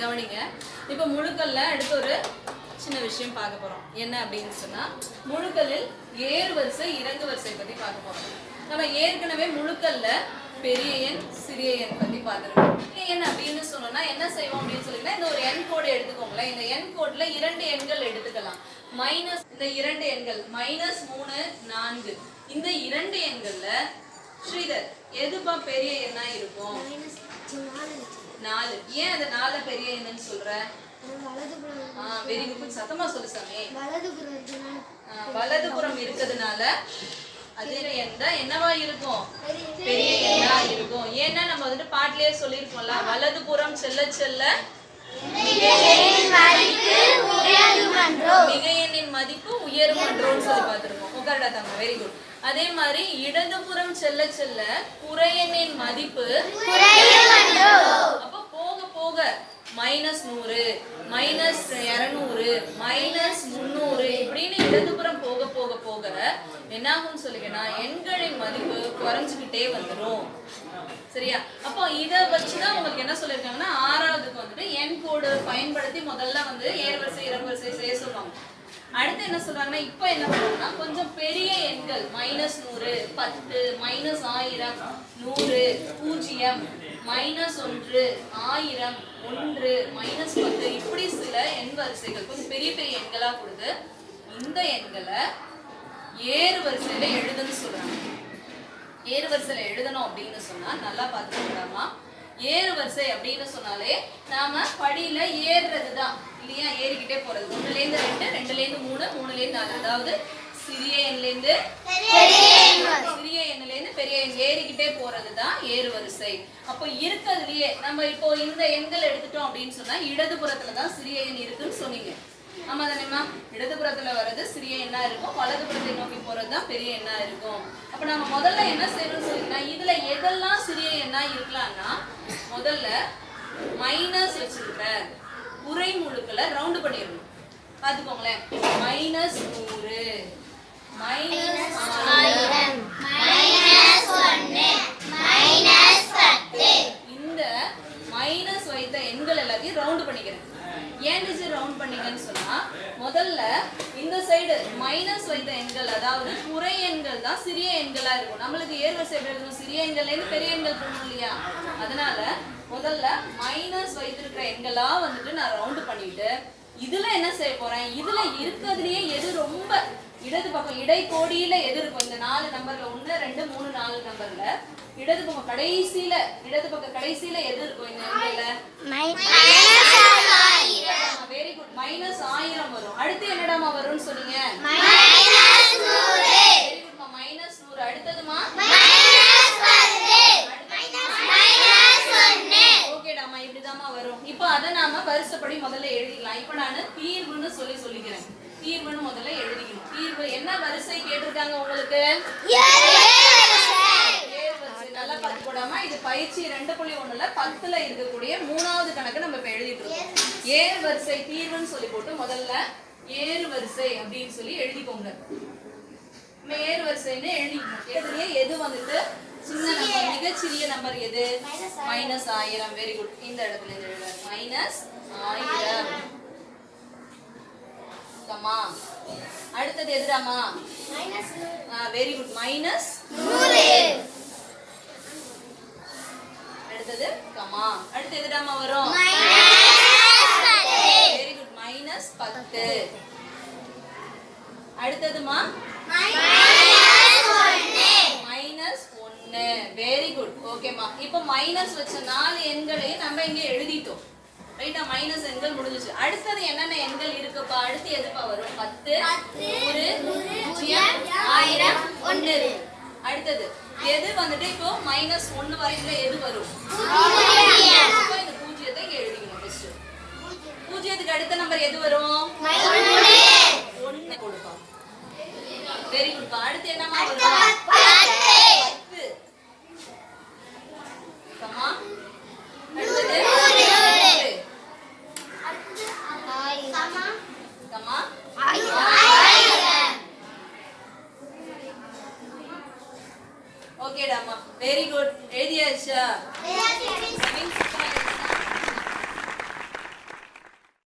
கவனிங்க. இப்போ முழுக்கல்ல அடுத்த ஒரு சின்ன விஷயம் பார்க்க போறோம். என்ன அப்படின்னு சொன்னா முழுக்கல்லில் ஏறு வரிசை இறங்கு வரிசை பத்தி பார்க்க போறோம். நம்ம ஏற்கனவே முழுக்கல்ல பெரிய எண் சிறிய எண் பத்தி பார்த்துருக்கோம். பெரிய எண் அப்படின்னு சொன்னோம்னா என்ன செய்வோம் அப்படின்னு சொல்லிங்கன்னா இந்த ஒரு எண் கோடு எடுத்துக்கோங்களேன். இந்த எண் கோட்ல இரண்டு எண்கள் எடுத்துக்கலாம். மைனஸ் இந்த இரண்டு எண்கள் மைனஸ் மூணு நான்கு. இந்த இரண்டு எண்கள்ல ஸ்ரீதர் எதுப்பா பெரிய எண்ணா இருக்கும்? நாலு. ஏன் அந்த நாலு பெரிய எண்ணுன்னு சொல்ற? வெரி குட் சத்தமா சொல்லு சாமி. வலதுபுறம் இருக்கிறதுனால அது எந்த என்னவா இருக்கும்? பெரிய எண்ணா இருக்கும். ஏன்னா நம்ம வந்துட்டு பாட்டிலேயே சொல்லியிருக்கோம்ல வலதுபுறம் செல்ல செல்ல மிக எண்ணின் மதிப்பு உயரும் என்றோன்னு சொல்லி பார்த்திருக்கோம் உட்காரடா தங்க வெரி குட் அதே மாதிரி இடதுபுறம் செல்ல செல்ல குறையெண்ணின் மதிப்பு அப்ப போக போக மைனஸ் நூறு மைனஸ் இரநூறு மைனஸ் முந்நூறு இப்படின்னு இடதுபுறம் போக போக போக என்னாகும்னு சொல்லிக்கன்னா எண்களின் மதிப்பு குறைஞ்சுக்கிட்டே வந்துடும் சரியா? அப்போ இதை வச்சுதான் உங்களுக்கு என்ன சொல்லியிருக்காங்கன்னா ஆறாவதுக்கு வந்துட்டு எண் கோடு பயன்படுத்தி முதல்ல வந்து ஏர்வரிசை இளவரிசை செய்ய சொல்லுவாங்க. அடுத்து என்ன சொல்றாங்கன்னா இப்போ என்ன பண்ணுவாங்கன்னா கொஞ்சம் பெரிய எண்கள் மைனஸ் நூறு பத்து மைனஸ் ஆயிரம் நூறு பூஜ்ஜியம் மைனஸ் ஒன்று ஆயிரம் ஒன்று மைனஸ் பத்து இப்படி சில எண் வரிசைகள் கொஞ்சம் பெரிய பெரிய எண்களா கொடுத்து இந்த எண்களை ஏறு வரிசையில எழுதுன்னு சொல்றாங்க. ஏறு வரிசையில எழுதணும் அப்படின்னு சொன்னா நல்லா பார்த்துக்கலாமா ஏறு வரிசை அப்படின்னு சொன்னாலே நாம படியில ஏறுறது தான் இல்லையா? ஏறிக்கிட்டே போறது. ஒண்ணுல இருந்து ரெண்டு ரெண்டுல இருந்து மூணு மூணுல இருந்து நாலு. அதாவது சிறிய எண்ல இருந்து சிறிய எண்ணுல இருந்து பெரிய எண். ஏறிக்கிட்டே போறது தான் ஏறு வரிசை அப்போ இருக்கிறதுலயே நம்ம இப்போ இந்த எண்கள் எடுத்துட்டோம் அப்படின்னு சொன்னா இடதுபுறத்துல தான் சிறிய எண் இருக்குன்னு சொன்னீங்க. ஆமா தானேம்மா இடதுபுறத்துல வர்றது சிறிய எண்ணா இருக்கும். வலதுபுறத்தை நோக்கி போறது தான் பெரிய எண்ணா இருக்கும். அப்ப நம்ம முதல்ல என்ன செய்யணும்னு சொல்லிங்கன்னா இதுல எதெல்லாம் சிறிய எண்ணா இருக்கலாம்னா முதல்ல மைனஸ் வச்சிருக்கிற உரை முழுக்களை ரவுண்டு பண்ணிடணும். பார்த்துக்கோங்களேன். மைனஸ் நூறு மைனஸ் ஆயிரம் இந்த மைனஸ் வைத்த எண்கள் எல்லாத்தையும் ரவுண்ட் பண்ணிக்கிறேன். ஏன் டிஜிட் ரவுண்ட் பண்ணீங்கன்னு சொன்னா முதல்ல இந்த சைடு மைனஸ் வைத்த எண்கள் அதாவது குறை எண்கள் தான் சிறிய எண்களா இருக்கும். நம்மளுக்கு ஏர்வரிசை எப்படி எழுதணும் சிறிய எண்கள்ல இருந்து பெரிய எண்கள் போகணும் இல்லையா? அதனால முதல்ல மைனஸ் வைத்திருக்கிற எண்களா வந்துட்டு நான் ரவுண்ட் பண்ணிட்டு இதுல என்ன செய்ய போறேன்? இதுல இருக்கிறதுலயே எது ரொம்ப இடது பக்கம் இடைக்கோடியில எது இருக்கும்? இந்த நாலு நம்பர்ல ஒண்ணு ரெண்டு மூணு நாலு நம்பர்ல இடது பக்கம் கடைசியில இடது பக்கம் கடைசியில எது இருக்கும்? இந்த எண்கள்ல வெரி குட் மைனஸ் ஆயிரம் வரும் அடுத்து என்னடாமா வரும்னு சொன்னீங்க வெரி குட்மா மைனஸ் நூறு அடுத்ததுமா? ஓகேடாமா இப்படிதாம்மா வரும். இப்போ அதை நாம வரிசைப்படி முதல்ல எழுதிக்கலாம். இப்போ நான் தீர்வுன்னு சொல்லி சொல்லிக்கிறேன். தீர்வுன்னு முதல்ல எழுதிக்கணும். தீர்வு என்ன வரிசை கேட்டிருக்காங்க உங்களுக்கு. நல்லா பார்த்து போடாம இது பயிற்சி ரெண்டு புள்ளி ஒண்ணுல பத்துல இருக்கக்கூடிய மூணாவது கணக்கு நம்ம இப்ப எழுதிட்டு இருக்கோம். ஏறு வரிசை தீர்வுன்னு சொல்லி போட்டு முதல்ல ஏறு வரிசை அப்படின்னு சொல்லி எழுதிக்கோங்க. வரிசைன்னு எழுதிக்கணும். எதுலயே எது வந்துட்டு? சின்ன நம்பர் மிகச்சிறிய நம்பர் எது? மைனஸ் ஆயிரம். வெரி குட் இந்த இடத்துல எழுத. மைனஸ் ஆயிரம். கம்மா அடுத்தது எதுடாமா வெரி குட் மைனஸ் அடுத்தது கமா அடுத்து எதுடாமா வரும்? வெரி குட் மைனஸ் பத்து. அடுத்ததுமா? ஓகேம்மா. இப்போ மைனஸ் வச்ச நாலு எண்களையும் நம்ம இங்கே எழுதிட்டோம். ரைட்டா மைனஸ் எண்கள் முடிஞ்சிச்சு. அடுத்தது என்னென்ன எண்கள் இருக்குப்பா? அடுத்து எதுப்பா வரும்? பத்து பூஜ்ஜியம் ஆயிரம் ஒன்று அடுத்தது எது வந்துட்டு இப்போ மைனஸ் ஒன்று வரைக்கும் எது வரும்? இந்த பூஜ்ஜியத்தை இங்கே எழுதிக்கணும் பூஜ்ஜியத்துக்கு அடுத்த நம்பர் எது வரும்? ஓகேடாமா. Very good எழுதியாச்சா?